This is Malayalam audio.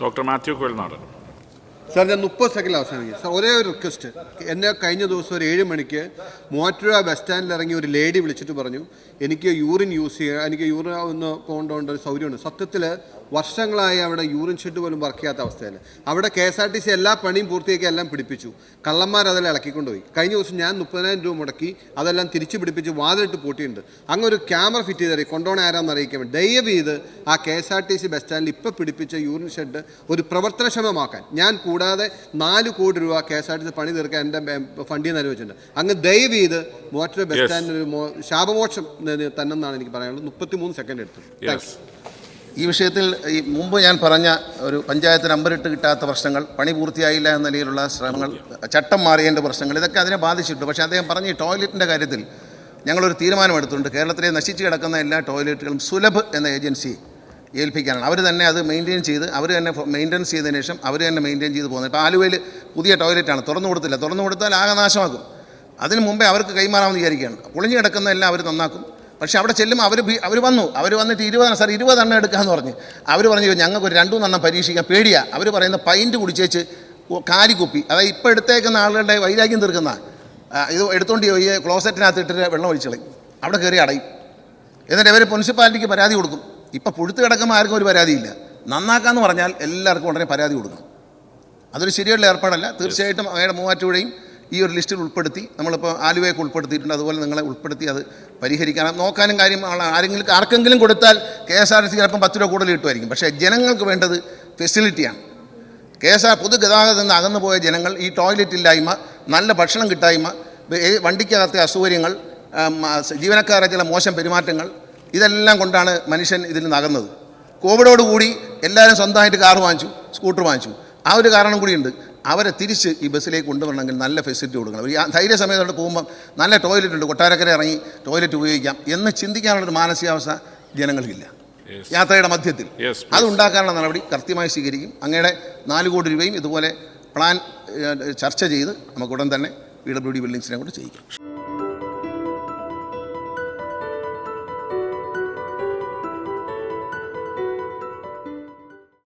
ഡോക്ടർ മാത്യു കുഴൽനാടൻ. സാർ ഞാൻ മുപ്പത് സെക്കൻഡ് അവസാനിക്കും സാർ ഒരേ ഒരു റിക്വസ്റ്റ് എന്നെ കഴിഞ്ഞ ദിവസം ഒരു ഏഴ് മണിക്ക് മൂവാറ്റുപുഴ ബസ് സ്റ്റാൻഡിൽ ഇറങ്ങി ഒരു ലേഡി വിളിച്ചിട്ട് പറഞ്ഞു എനിക്ക് യൂറിൻ യൂസ് ചെയ്യുക എനിക്ക് യൂറിൻ ഒന്ന് പോകേണ്ട ഒരു സൗകര്യമുണ്ട്. സത്യത്തിൽ വർഷങ്ങളായി അവിടെ യൂറിൻ ഷെഡ് പോലും വർക്ക് ചെയ്യാത്ത അവസ്ഥയിൽ അവിടെ K S R T C എല്ലാ പണിയും പൂർത്തിയാക്കി എല്ലാം പിടിപ്പിച്ചു. കള്ളന്മാർ അതെല്ലാം ഇളക്കിക്കൊണ്ടുപോയി. കഴിഞ്ഞ ദിവസം ഞാൻ മുപ്പതിനായിരം രൂപ മുടക്കി അതെല്ലാം തിരിച്ചു പിടിപ്പിച്ച് വാതിലിട്ട് പൂട്ടിയിട്ടുണ്ട്. അങ്ങ് ഒരു ക്യാമറ ഫിറ്റ് ചെയ്തറി കൊണ്ടുപോകണ ആരാന്ന് അറിയിക്കാൻ ദയവ് ചെയ്ത് ആ K S R T C bus സ്റ്റാൻഡിൽ ഇപ്പോൾ പിടിപ്പിച്ച യൂറിൻ ഷെഡ് ഒരു പ്രവർത്തനക്ഷമമാക്കാൻ. ഞാൻ കൂടാതെ നാല് കോടി രൂപ K S R T C പണി തീർക്കാൻ എന്റെ ഫണ്ടിൽ നിന്ന് അനുവദിച്ചിട്ടുണ്ട്. അങ്ങ് ദയവ് ചെയ്ത് മോറ്റർ ബസ് സ്റ്റാൻഡിന് സ്റ്റാൻഡിൽ ഒരു ശാപമോക്ഷം തന്നെന്നാണ് എനിക്ക് പറയാനുള്ളത്. മുപ്പത്തി മൂന്ന് സെക്കൻഡ് എടുത്തു. ഈ വിഷയത്തിൽ ഈ മുമ്പ് ഞാൻ പറഞ്ഞ ഒരു പഞ്ചായത്ത് നമ്പറിട്ട് കിട്ടാത്ത പ്രശ്നങ്ങൾ പണി പൂർത്തിയായില്ല എന്ന നിലയിലുള്ള ശ്രമങ്ങൾ ചട്ടം മാറിയതിന്റെ പ്രശ്നങ്ങൾ ഇതൊക്കെ അതിനെ ബാധിച്ചിട്ടുണ്ട്. പക്ഷേ അദ്ദേഹം പറഞ്ഞ ഈ ടോയ്ലറ്റിന്റെ കാര്യത്തിൽ ഞങ്ങളൊരു തീരുമാനമെടുത്തിട്ടുണ്ട്. കേരളത്തിലെ നശിച്ചു കിടക്കുന്ന എല്ലാ ടോയ്ലറ്റുകളും സുലഭ് എന്ന ഏജൻസി ഏൽപ്പിക്കാനാണ്. അവർ തന്നെ അത് മെയിന്റെയിൻ ചെയ്ത് അവർ തന്നെ മെയിന്റെയിൻസ് ചെയ്തതിന് ശേഷം അവർ തന്നെ മെയിന്റെയിൻ ചെയ്ത് പോകുന്നത്. ഇപ്പോൾ ആലുവയിൽ പുതിയ ടോയ്ലറ്റാണ് തുറന്നു കൊടുത്തില്ല. തുറന്നു കൊടുത്താൽ ആകെ നാശമാക്കും. അതിന് മുമ്പേ അവർക്ക് കൈമാറാമെന്ന് വിചാരിക്കുകയാണ്. പൊളിഞ്ഞു കിടക്കുന്ന എല്ലാം അവർ നന്നാക്കും. പക്ഷേ അവിടെ ചെല്ലുമ്പോൾ അവർ അവർ വന്നു. അവർ വന്നിട്ട് ഇരുപതെണ്ണം സാർ ഇരുപതെണ്ണം എടുക്കാമെന്ന് പറഞ്ഞ്. അവർ പറഞ്ഞു ഞങ്ങൾക്ക് ഒരു രണ്ടു മൂന്നെണ്ണം പരീക്ഷിക്കാൻ പേടിയാണ് അവർ പറയുന്ന പൈന്റ് കുടിച്ചേച്ച് കാലിക്കുപ്പി അതായത് ഇപ്പോൾ എടുത്തേക്കുന്ന ആളുകളുടെ വൈരാഗ്യം തീർക്കുന്ന ഇത് എടുത്തുകൊണ്ട് പോയി ക്ലോസറ്റിനകത്ത് ഇട്ടിട്ട് വെള്ളം ഒഴിച്ചു കളയും. അവിടെ കയറി അടയും. എന്നിട്ട് ഇവർ മുനിസിപ്പാലിറ്റിക്ക് പരാതി കൊടുക്കും. ഇപ്പം പുഴുത്ത് കിടക്കുമ്പോൾ ആർക്കും ഒരു പരാതിയില്ല. നന്നാക്കാന്ന് പറഞ്ഞാൽ എല്ലാവർക്കും ഉടനെ പരാതി കൊടുക്കണം. അതൊരു ശരിയുള്ള ഏർപ്പാടല്ല. തീർച്ചയായിട്ടും അവയുടെ മൂവാറ്റുപുഴയും ഈ ഒരു ലിസ്റ്റിൽ ഉൾപ്പെടുത്തി നമ്മളിപ്പോൾ ആലുവയൊക്കെ ഉൾപ്പെടുത്തിയിട്ടുണ്ട്. അതുപോലെ നിങ്ങളെ ഉൾപ്പെടുത്തി അത് പരിഹരിക്കാൻ നോക്കാനും കാര്യം ആരെങ്കിലും ആർക്കെങ്കിലും കൊടുത്താൽ K S R T C ചിലപ്പം പത്ത് രൂപ കൂടുതൽ കിട്ടുമായിരിക്കും. പക്ഷേ ജനങ്ങൾക്ക് വേണ്ടത് ഫെസിലിറ്റിയാണ്. കെ എസ് ആർ പൊതുഗതാഗതത്തിൽ നിന്ന് അകന്നു പോയ ജനങ്ങൾ ഈ ടോയ്ലറ്റ് ഇല്ലായ്മ നല്ല ഭക്ഷണം കിട്ടായ്മ വണ്ടിക്കകത്തെ അസൗകര്യങ്ങൾ ജീവനക്കാരെ ചില മോശം പെരുമാറ്റങ്ങൾ ഇതെല്ലാം കൊണ്ടാണ് മനുഷ്യൻ ഇതിൽ നിന്ന് അകന്നത് കോവിഡോടുകൂടി എല്ലാവരും സ്വന്തമായിട്ട് കാർ വാങ്ങിച്ചു സ്കൂട്ടർ വാങ്ങിച്ചു. ആ ഒരു കാരണം കൂടിയുണ്ട് അവരെ തിരിച്ച് ഈ ബസ്സിലേക്ക് കൊണ്ടുവരണമെങ്കിൽ നല്ല ഫെസിലിറ്റി കൊടുക്കണം. ഒരു ധൈര്യ സമയത്തോട്ട് പോകുമ്പോൾ നല്ല ടോയ്ലറ്റ് ഉണ്ട് കൊട്ടാരക്കര ഇറങ്ങി ടോയ്ലറ്റ് ഉപയോഗിക്കാം എന്ന് ചിന്തിക്കാനുള്ളൊരു മാനസികാവസ്ഥ ജനങ്ങൾക്കില്ല. യാത്രയുടെ മധ്യത്തിൽ. അതുണ്ടാക്കാനുള്ള please. അത് ഉണ്ടാക്കാനുള്ള നടപടി കൃത്യമായി സ്വീകരിക്കും. അങ്ങയുടെ നാല് കോടി രൂപയും ഇതുപോലെ പ്ലാൻ ചർച്ച ചെയ്ത് നമുക്ക് ഉടൻ തന്നെ പി ഡബ്ല്യു ഡി ബിൽഡിങ്സിനെ കൊണ്ട് ചെയ്യിക്കും.